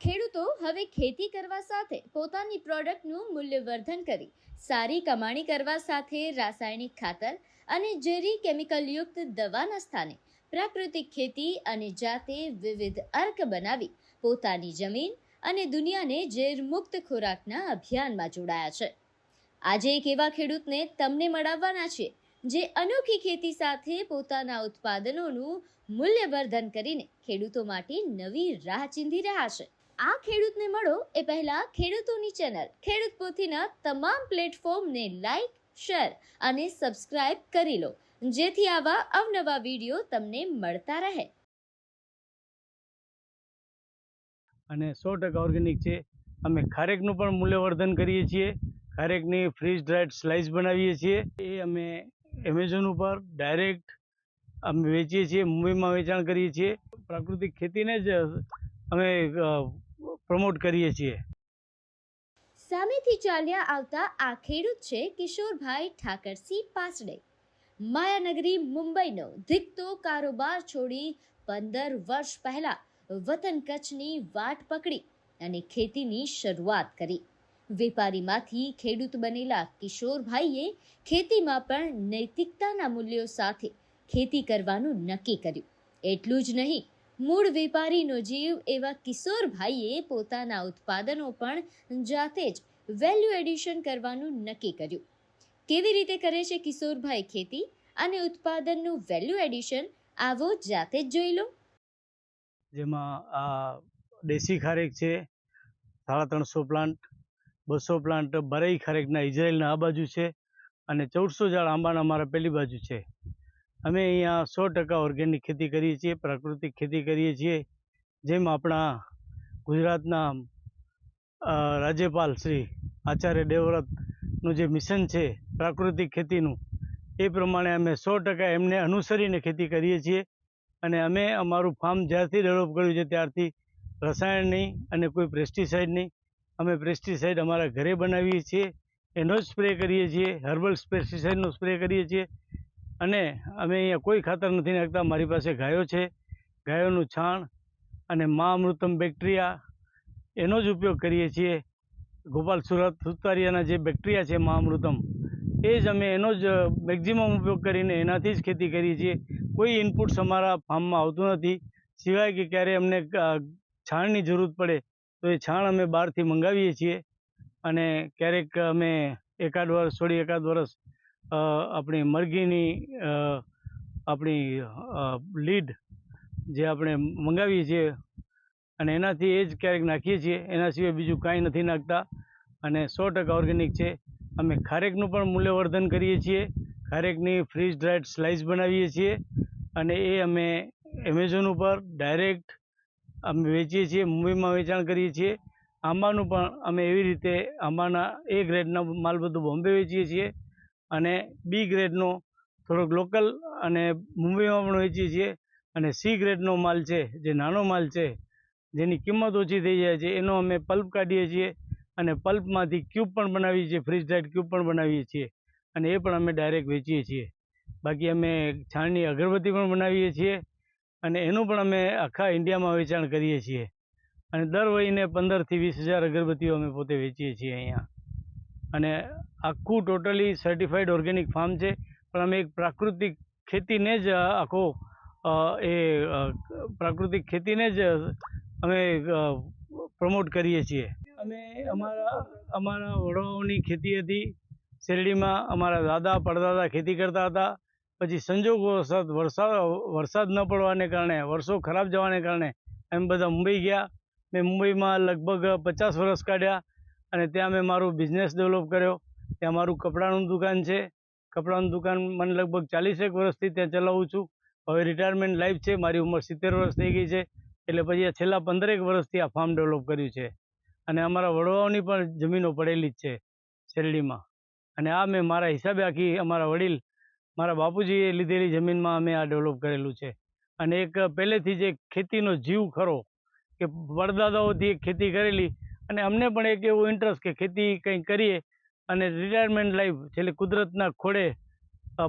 ખેડૂતો હવે ખેતી કરવા સાથે પોતાની પ્રોડક્ટનું મૂલ્યવર્ધન કરી સારી કમાણી કરવા સાથે રાસાયણિક ખાતર અને ઝેરી કેમિકલયુક્ત દવાના સ્થાને પ્રાકૃતિક ખેતી અને જાતે વિવિધ અર્ક બનાવી પોતાની જમીન અને દુનિયાને ઝેરમુક્ત ખોરાકના અભિયાનમાં જોડાયા છે. આજે એક એવા ખેડૂતને તમને મળાવવાના છે, જે અનોખી ખેતી સાથે પોતાના ઉત્પાદનોનું મૂલ્યવર્ધન કરીને ખેડૂતો માટે નવી રાહ ચીંધી રહ્યા છે. આ ખેડૂતને મળો એ પહેલા ખેડૂતોની ચેનલ. ખેડૂત પોથીના તમામ પ્લેટફોર્મને લાઈક શેર અને સબસ્ક્રાઇબ કરી લો. જેથી આવા અવનવા વીડિયો તમને મળતા રહે. અને સો ટકા ઓર્ગેનિક છે. અમે ખારેકનું પણ મૂલ્યવર્ધન કરીએ છીએ. ખારેકની ફ્રીઝ ડ્રાઈડ સ્લાઇસ બનાવીએ છીએ. એ અમે એમેઝોન ઉપર ડાયરેક્ટ અમે વેચીએ છીએ. મુંબઈમાં વેચાણ કરીએ છીએ. પ્રાકૃતિક ખેતીને જ અમે પ્રમોટ કરીએ છીએ. સામેથી ચાલ્યા આવતા આ ખેડૂત છે કિશોરભાઈ ઠાકરસિંહ પાસડે. માયાનગરી મુંબઈનો ધીકતો કારોબાર છોડી પંદર વર્ષ પહેલા વતન કચ્છની વાટ પકડી અને ખેતીની શરૂઆત કરી. વેપારીમાંથી ખેડૂત બનેલા કિશોરભાઈએ ખેતીમાં પણ નૈતિકતાના મૂલ્યો સાથે ખેતી કરવાનું નક્કી કર્યું. એટલું જ નહીં મૂળ વેપારીનો જીવ એવા કિશોરભાઈએ પોતાના ઉત્પાદનો પણ જાતે જ વેલ્યુ એડિશન કરવાનું નક્કી કર્યું. કેવી રીતે કરે છે કિશોરભાઈ ખેતી? અને ઉત્પાદનનું વેલ્યુ એડિશન આવો જાતે જ જોઈ લો. જેમાં આ દેશી ખારેક છે, સાડા ત્રણસો પ્લાન્ટ, બસો પ્લાન્ટ બરઈ ખારેકના ઇઝરાયલના આ બાજુ છે અને ચૌદસો ઝાડ આંબાના અમારા પેલી બાજુ છે. અમે અહીંયા સો ટકા ઓર્ગેનિક ખેતી કરીએ છીએ, પ્રાકૃતિક ખેતી કરીએ છીએ. જેમ આપણા ગુજરાતના રાજ્યપાલ શ્રી આચાર્ય દેવવ્રતનું જે મિશન છે પ્રાકૃતિક ખેતીનું, એ પ્રમાણે અમે સો ટકા એમને અનુસરીને ખેતી કરીએ છીએ. અને અમે અમારું ફાર્મ જ્યારથી ડેવલપ કર્યું છે ત્યારથી રસાયણ નહીં અને કોઈ પેસ્ટિસાઇડ અમે પેસ્ટિસાઇડ અમારા ઘરે બનાવીએ છીએ. એનો જ સ્પ્રે કરીએ છીએ હર્બલ પેસ્ટિસાઇડનો સ્પ્રે કરીએ છીએ. અને અમે અહીંયા કોઈ ખાતર નથી નાખતા. મારી પાસે ગાયો છે. ગાયોનું છાણ અને મા અમૃતમ બેક્ટેરિયા. એનો જ ઉપયોગ કરીએ છીએ. ગોપાલ સુરત સુતારિયાના જે બેક્ટેરિયા છે મા અમૃતમ, એ જ અમે એનો જ મેક્ઝિમમ ઉપયોગ કરીને એનાથી જ ખેતી કરીએ છીએ. કોઈ ઇનપુટ્સ અમારા ફાર્મમાં આવતું નથી. સિવાય કે ક્યારે અમને છાણની જરૂર પડે, તો એ છાણ અમે બહારથી મંગાવીએ છીએ. અને ક્યારેક અમે એકાદ વર્ષ છોડી એકાદ વર્ષ આપણી મરઘીની આપણી લીડ જે આપણે મંગાવીએ છીએ અને એનાથી એ જ ક્યારેક નાખીએ છીએ, એના સિવાય બીજું કાંઈ નથી નાખતા અને સો ટકા ઓર્ગેનિક છે. અમે ખારેકનું પણ મૂલ્યવર્ધન કરીએ છીએ, ખારેકની ફ્રીઝ ડ્રાઈડ સ્લાઇસ બનાવીએ છીએ અને એ અમે એમેઝોન ઉપર ડાયરેક્ટ અમે વેચીએ છીએ, મુંબઈમાં વેચાણ કરીએ છીએ. આંબાનું પણ અમે એવી રીતે આંબાના એ ગ્રેડના માલ બધું બોમ્બે વેચીએ છીએ. અને બી ગ્રેડનો થોડોક લોકલ અને મુંબઈમાં પણ વેચીએ છીએ. અને સી ગ્રેડનો માલ છે, જે નાનો માલ છે, જેની કિંમત ઓછી થઈ જાય છે, એનો અમે પલ્પ કાઢીએ છીએ અને પલ્પમાંથી ક્યુબ પણ બનાવીએ છીએ ફ્રીઝ ડ્રાઈડ ક્યુબ પણ બનાવીએ છીએ અને એ પણ અમે ડાયરેક્ટ વેચીએ છીએ. બાકી અમે છાણની અગરબત્તી પણ બનાવીએ છીએ અને એનું પણ અમે આખા ઇન્ડિયામાં વેચાણ કરીએ છીએ. અને દર મહિને પંદરથી વીસ હજાર અગરબત્તીઓ અમે પોતે વેચીએ છીએ અહીંયા. અને આખું ટોટલી સર્ટિફાઈડ ઓર્ગેનિક ફાર્મ છે. પણ અમે એક પ્રાકૃતિક ખેતીને જ આખો એ પ્રાકૃતિક ખેતીને જ અમે પ્રમોટ કરીએ છીએ. અમે અમારા અમારા વડવાઓની ખેતી હતી. શેરડીમાં અમારા દાદા પડદાદા ખેતી કરતા હતા. પછી સંજોગો વરસાદ વરસાદ વરસાદ ન પડવાને કારણે, વર્ષો ખરાબ જવાને કારણે, અમે બધા મુંબઈ ગયા. મેં મુંબઈમાં લગભગ પચાસ વર્ષ કાઢ્યા. અને ત્યાં મેં મારું બિઝનેસ ડેવલપ કર્યો. ત્યાં મારું કપડાનું દુકાન છે. કપડાનું દુકાન મને લગભગ ચાલીસેક વર્ષથી ત્યાં ચલાવું છું. હવે રિટાયરમેન્ટ લાઈફ છે. મારી ઉંમર સિત્તેર વર્ષ થઈ ગઈ છે. એટલે પછી આ છેલ્લા પંદરેક વર્ષથી આ ફાર્મ ડેવલપ કર્યું છે. અને અમારા વડવાઓની પણ જમીનો પડેલી જ છે શેરડીમાં. અને આ મેં મારા હિસાબે આખી અમારા વડીલ, મારા બાપુજીએ લીધેલી જમીનમાં અમે આ ડેવલપ કરેલું છે. અને એક પહેલેથી જ એક ખેતીનો જીવ ખરો કે પરદાદાઓથી એક ખેતી કરેલી અને અમને પણ એક એવું ઇન્ટરેસ્ટ કે ખેતી કંઈક કરીએ અને રિટાયરમેન્ટ લાઈફ છેલ્લે કુદરતના ખોળે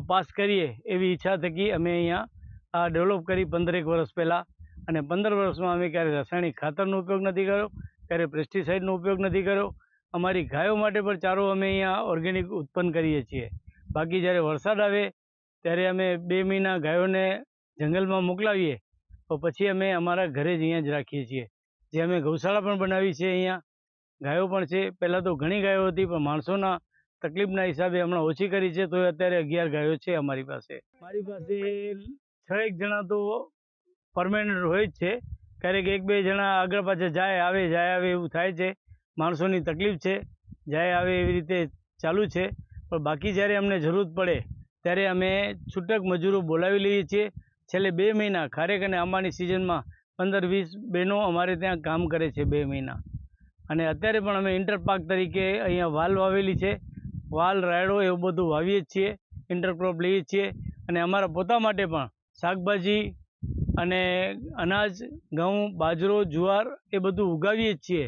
પાસ કરીએ એવી ઈચ્છા થકી અમે અહીંયા ડેવલપ કરી પંદરેક વર્ષ પહેલાં. અને પંદર વર્ષમાં અમે ક્યારે રાસાયણિક ખાતરનો ઉપયોગ નથી કર્યો, ક્યારે પેસ્ટિસાઇડનો ઉપયોગ નથી કર્યો. અમારી ગાયો માટે પણ ચારો અમે અહીંયા ઓર્ગેનિક ઉત્પન્ન કરીએ છીએ. બાકી જ્યારે વરસાદ આવે, ત્યારે અમે બે મહિના ગાયોને જંગલમાં મોકલાવીએ, તો પછી અમે અમારા ઘરે જ અહીંયા જ રાખીએ છીએ. જે અમે ગૌશાળા પણ બનાવી છે અહીંયા ગાયો પણ છે. પહેલાં તો ઘણી ગાયો હતી, પણ માણસોના તકલીફના હિસાબે હમણાં ઓછી કરી છે તો અત્યારે અગિયાર ગાયો છે અમારી પાસે. મારી પાસે છ એક જણા તો પરમેનન્ટ હોય જ છે. ક્યારેક એક બે જણા આગળ પાછળ જાય, આવે જાય, આવે એવું થાય છે. માણસોની તકલીફ છે, જાય, આવે એવી રીતે ચાલુ છે. પણ બાકી જ્યારે અમને જરૂર પડે, ત્યારે અમે છૂટક મજૂરો બોલાવી લઈએ છીએ. છેલ્લે બે મહિના, ખારેક અને આંબાની સિઝનમાં પંદર વીસ બહેનો અમારે ત્યાં કામ કરે છે બે મહિના. અને અત્યારે પણ અમે ઇન્ટરપાક તરીકે અહીંયા વાલ વાવેલી છે. વાલ, રાયડો એવું બધું વાવીએ છીએ. ઇન્ટરક્રોપ લઈએ છીએ. અને અમારા પોતા માટે પણ શાકભાજી અને અનાજ, ઘઉં, બાજરો, જુવાર એ બધું ઉગાવીએ છીએ.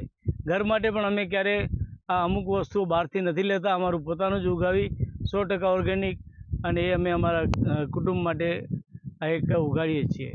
ઘર માટે પણ અમે ક્યારે આ અમુક વસ્તુઓ બહારથી નથી લેતા. અમારું પોતાનું જ ઉગાવી, સો ટકા ઓર્ગેનિક અને એ અમે અમારા કુટુંબ માટે એક ઉગાડીએ છીએ.